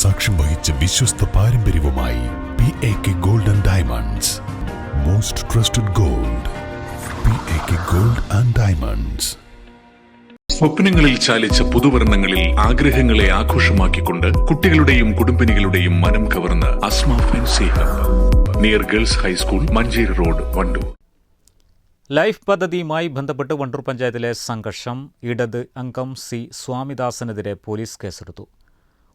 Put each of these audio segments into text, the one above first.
സാക്ഷ്യം വഹിച്ച വിശ്വസ്ത പാരമ്പര്യവുമായി P A K gold and diamonds most trusted gold P A K gold and diamonds സ്വപ്നങ്ങളിൽ ചാലിച്ച പുതുവർണങ്ങളിൽ ആഗ്രഹങ്ങളെ ആഘോഷമാക്കിക്കൊണ്ട് കുട്ടികളുടെയും കുടുംബിനികളുടെയും മനം കവർന്ന് Asma fancy hub. Near girls high school Manjeri road Wandoor. Life പദ്ധതിയുമായി ബന്ധപ്പെട്ട് വണ്ടൂർ പഞ്ചായത്തിലെ സംഘർഷം ഇടത് അംഗം സി സ്വാമിദാസനെതിരെ പോലീസ് കേസെടുത്തു.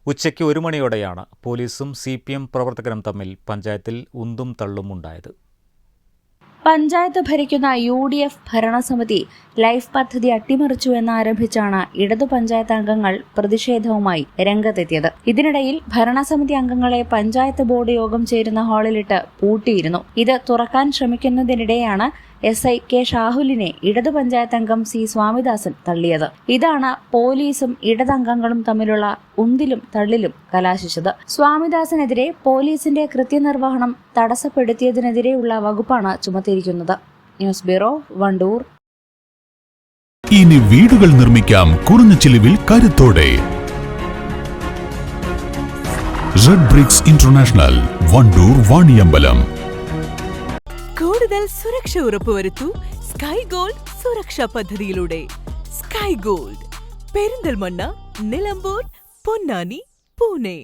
ഉച്ചയ്ക്ക് ഒരു മണിയോടെയാണ് പോലീസും സി പി എം പ്രവർത്തകരും തമ്മിൽ പഞ്ചായത്തിൽ ഉന്തും തള്ളും ഉണ്ടായത് പഞ്ചായത്ത് ഭരിക്കുന്ന യു ഡി എഫ് ഭരണസമിതി ലൈഫ് പദ്ധതി അട്ടിമറിച്ചു എന്നാരംഭിച്ചാണ് ഇടതു പഞ്ചായത്ത് അംഗങ്ങൾ പ്രതിഷേധവുമായി രംഗത്തെത്തിയത്. ഇതിനിടയിൽ ഭരണസമിതി അംഗങ്ങളെ പഞ്ചായത്ത് ബോർഡ് യോഗം ചേരുന്ന ഹാളിലിട്ട് പൂട്ടിയിരുന്നു. ഇത് തുറക്കാൻ ശ്രമിക്കുന്നതിനിടെയാണ് എസ് ഐ കെ ഷാഹുലിനെ ഇടതു പഞ്ചായത്ത് അംഗം സി സ്വാമിദാസൻ തള്ളിയത്. ഇതാണ് പോലീസും ഇടതംഗങ്ങളും തമ്മിലുള്ള ഉന്തിലും തള്ളിലും കലാശിച്ചത്. സ്വാമിദാസനെതിരെ പോലീസിന്റെ കൃത്യനിർവഹണം തടസ്സപ്പെടുത്തിയതിനെതിരെയുള്ള വകുപ്പാണ് ചുമത്തിയിരിക്കുന്നത് ന്യൂസ് ബ്യൂറോ വണ്ടൂർ. ഇനി വീടുകൾ നിർമ്മിക്കാം കുറഞ്ഞ ചിലവിൽ കരുത്തോടെ. Red bricks international Wandoor Vaniyambalam. കൂടുതൽ സുരക്ഷ ഉറപ്പുവരുത്തൂ സ്കൈ ഗോൾഡ് സുരക്ഷാ പദ്ധതിയിലൂടെ. Sky gold Perinthalmanna Nilambur Ponnani Pune.